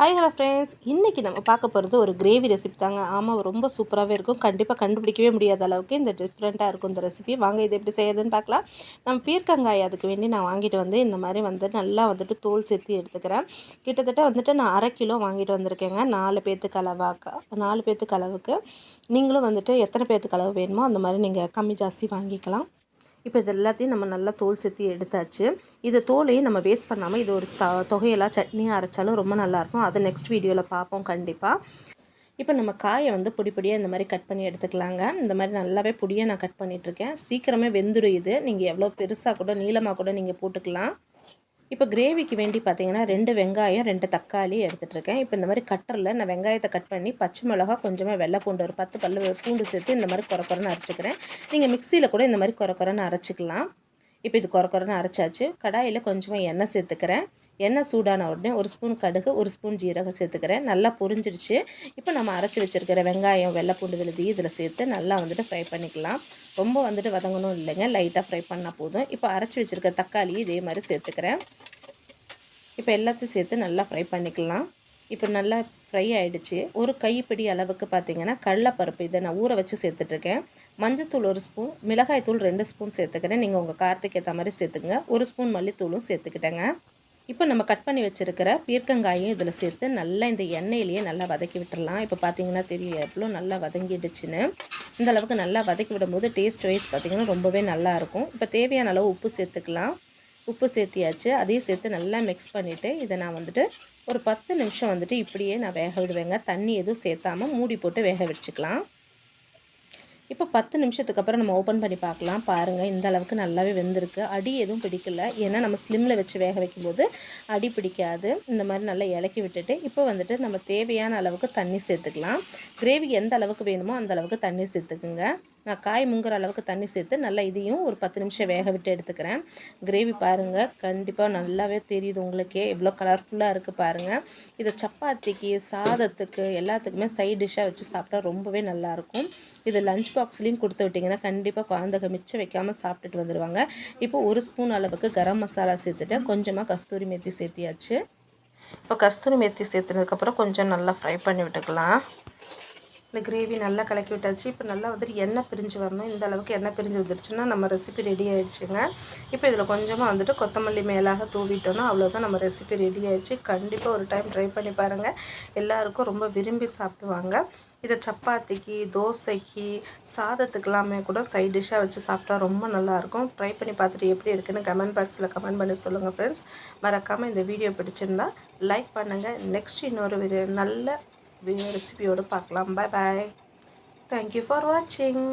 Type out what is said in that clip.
Hi hello friends இன்றைக்கி நம்ம பார்க்க போகிறது ஒரு கிரேவி ரெசிபி தாங்க. ஆமாம் ரொம்ப சூப்பராகவே இருக்கும். கண்டிப்பாக கண்டுபிடிக்கவே முடியாத அளவுக்கு இந்த டிஃப்ரெண்ட்டாக இருக்கும் இந்த ரெசிபி வாங்க இது எப்படி செய்யறதுன்னு பார்க்கலாம். நம்ம பீர்க்கங்காய் அதுக்கு வேண்டி நான் வாங்கிட்டு வந்து இந்த மாதிரி வந்து நல்லா வந்துட்டு தோல் சேர்த்து எடுத்துக்கிறேன். கிட்டத்தட்ட வந்துட்டு நான் அரை கிலோ வாங்கிட்டு வந்திருக்கேங்க. நாலு பேத்துக்கு அளவாக்கா நாலு பேத்துக்கு அளவுக்கு. நீங்களும் வந்துட்டு எத்தனை பேர்த்துக்கு அளவு வேணுமோ அந்த மாதிரி நீங்கள் கம்மி ஜாஸ்தி வாங்கிக்கலாம். இப்போ இது எல்லாத்தையும் நம்ம நல்லா தோல் சேர்த்து எடுத்தாச்சு. இது தோலையும் நம்ம வேஸ்ட் பண்ணாமல் இது ஒரு த தொகையெல்லாம் சட்னியாக அரைச்சாலும் ரொம்ப நல்லாயிருக்கும் அதை நெக்ஸ்ட் வீடியோவில் பார்ப்போம் கண்டிப்பாக இப்போ நம்ம காயை வந்து பொடி பொடியாக இந்த மாதிரி கட் பண்ணி எடுத்துக்கலாங்க. இந்த மாதிரி நல்லாவே பொடியாக நான் கட் பண்ணிகிட்ருக்கேன் சீக்கிரமே வெந்துடும் இது. நீங்கள் எவ்வளோ பெருசாக கூட நீளமாக கூட நீங்கள் போட்டுக்கலாம். இப்போ கிரேவிக்கு வேண்டி பார்த்தீங்கன்னா ரெண்டு வெங்காயம் ரெண்டு தக்காளி எடுத்துகிட்ருக்கேன் இப்போ இந்த மாதிரி கட்டரில் நான் வெங்காயத்தை கட் பண்ணி பச்சை மிளகா கொஞ்சமாக வெள்ளை பூண்டு ஒரு பத்து பல்லு பூண்டு சேர்த்து இந்த மாதிரி குறக்குறன்னு அரைச்சிக்கிறேன். நீங்கள் மிக்சியில் கூட இந்த மாதிரி குறக்குறன்னு அரைச்சிக்கலாம். இப்போ இது குறக்குறன்னு அரைச்சாச்சு. கடாயில் கொஞ்சமாக எண்ணெய் சேர்த்துக்கிறேன். எண்ணெய் சூடான உடனே ஒரு ஸ்பூன் கடுகு ஒரு ஸ்பூன் ஜீரகம் சேர்த்துக்கிறேன். நல்லா புரிஞ்சிருச்சு. இப்போ நம்ம அரைச்சி வச்சுருக்கிற வெங்காயம் வெள்ளைப்பூண்டு விழுதி இதில் சேர்த்து நல்லா வந்துட்டு ஃப்ரை பண்ணிக்கலாம். ரொம்ப வந்துட்டு வதங்கணும் இல்லைங்க. லைட்டாக ஃப்ரை பண்ணால் போதும். இப்போ அரைச்சி வச்சுருக்க தக்காளி இதே மாதிரி சேர்த்துக்கிறேன். இப்போ எல்லாத்தையும் சேர்த்து நல்லா ஃப்ரை பண்ணிக்கலாம். இப்போ நல்லா ஃப்ரை ஆகிடுச்சு ஒரு கைப்பிடி அளவுக்கு பார்த்தீங்கன்னா கடலப்பருப்பு இதை நான் ஊற வச்சு சேர்த்துட்ருக்கேன் மஞ்சத்தூள் ஒரு ஸ்பூன் மிளகாய் தூள் ரெண்டு ஸ்பூன் சேர்த்துக்கிறேன். நீங்கள் உங்கள் காரத்துக்கு ஏற்ற மாதிரி சேர்த்துங்க ஒரு ஸ்பூன் மல்லித்தூளும் சேர்த்துக்கிட்டேங்க. இப்போ நம்ம கட் பண்ணி வச்சுருக்கிற பீர்க்கங்காயும் இதில் சேர்த்து நல்லா இந்த எண்ணெயிலேயே நல்லா வதக்கி விட்டுடலாம் இப்போ பார்த்தீங்கன்னா தெரியும் எவ்வளோ நல்லா வதங்கிடுச்சுன்னு. இந்த அளவுக்கு நல்லா வதக்கி விடும்போது டேஸ்ட் வைஸ் பார்த்திங்கன்னா ரொம்பவே நல்லாயிருக்கும் இப்போ தேவையான அளவு உப்பு சேர்த்துக்கலாம். உப்பு சேர்த்தியாச்சு. அதையும் சேர்த்து நல்லா மிக்ஸ் பண்ணிவிட்டு இதை நான் வந்துட்டு ஒரு பத்து நிமிஷம் வந்துட்டு இப்படியே நான் வேக விடுவேங்க. தண்ணி எதுவும் சேர்த்தாமல் மூடி போட்டு வேக வச்சுக்கலாம். இப்போ பத்து நிமிஷத்துக்கு அப்புறம் நம்ம ஓப்பன் பண்ணி பார்க்கலாம். பாருங்கள் இந்த அளவுக்கு நல்லாவே வெந்திருக்கு. அடி எதுவும் பிடிக்கல. ஏன்னா நம்ம ஸ்லிம்மில் வச்சு வேக வைக்கும்போது அடி பிடிக்காது. இந்த மாதிரி நல்லா இலக்கி விட்டுட்டு இப்போ வந்துட்டு நம்ம தேவையான அளவுக்கு தண்ணி சேர்த்துக்கலாம். கிரேவி எந்த அளவுக்கு வேணுமோ அந்த அளவுக்கு தண்ணி சேர்த்துக்குங்க. நான் காய் முங்குற அளவுக்கு தண்ணி சேர்த்து நல்லா இதையும் ஒரு பத்து நிமிஷம் வேக விட்டு எடுத்துக்கிறேன். கிரேவி பாருங்கள் கண்டிப்பாக நல்லாவே தெரியுது உங்களுக்கே. எவ்வளோ கலர்ஃபுல்லாக இருக்குது பாருங்கள் இதை சப்பாத்திக்கு சாதத்துக்கு எல்லாத்துக்குமே சைட் டிஷ்ஷாக வச்சு சாப்பிட்டா ரொம்பவே நல்லாயிருக்கும் இது லஞ்ச் பாக்ஸ்லேயும் கொடுத்து விட்டிங்கன்னா கண்டிப்பாக குழந்தைங்க மிச்சம் வைக்காமல் சாப்பிட்டுட்டு வந்துடுவாங்க இப்போ ஒரு ஸ்பூன் அளவுக்கு கரம் மசாலா சேர்த்துட்டு கொஞ்சமாக கஸ்தூரி மெத்தி சேர்த்தியாச்சு. இப்போ கஸ்தூரி மெத்தி சேர்த்துனதுக்கப்புறம் கொஞ்சம் நல்லா ஃப்ரை பண்ணி விட்டுக்கலாம். இந்த கிரேவி நல்லா கலக்கி விட்டாச்சு. இப்போ நல்லா வந்துட்டு எண்ணெய் பிரிஞ்சு வரணும். இந்த அளவுக்கு எண்ணெய் பிரிஞ்சு வந்துருச்சுன்னா நம்ம ரெசிபி ரெடி ஆகிடுச்சுங்க இப்போ இதில் கொஞ்சமாக வந்துட்டு கொத்தமல்லி மேலாக தூவிட்டோன்னா அவ்வளோதான் நம்ம ரெசிபி ரெடி ஆகிடுச்சு கண்டிப்பாக ஒரு டைம் ட்ரை பண்ணி பாருங்கள் எல்லாருக்கும் ரொம்ப விரும்பி சாப்பிடுவாங்க. இதை சப்பாத்திக்கு தோசைக்கு சாதத்துக்கெல்லாமே கூட சைட் டிஷ்ஷாக வச்சு சாப்பிட்டா ரொம்ப நல்லாயிருக்கும். ட்ரை பண்ணி பார்த்துட்டு எப்படி இருக்குன்னு கமெண்ட் பாக்ஸில் கமெண்ட் பண்ணி சொல்லுங்கள் ஃப்ரெண்ட்ஸ் மறக்காமல் இந்த வீடியோ பிடிச்சிருந்தா லைக் பண்ணுங்கள் நெக்ஸ்ட் இன்னொரு நல்ல ரெசிபியோடு பார்க்கலாம். பாய் பாய் தேங்க்யூ ஃபார் வாட்சிங்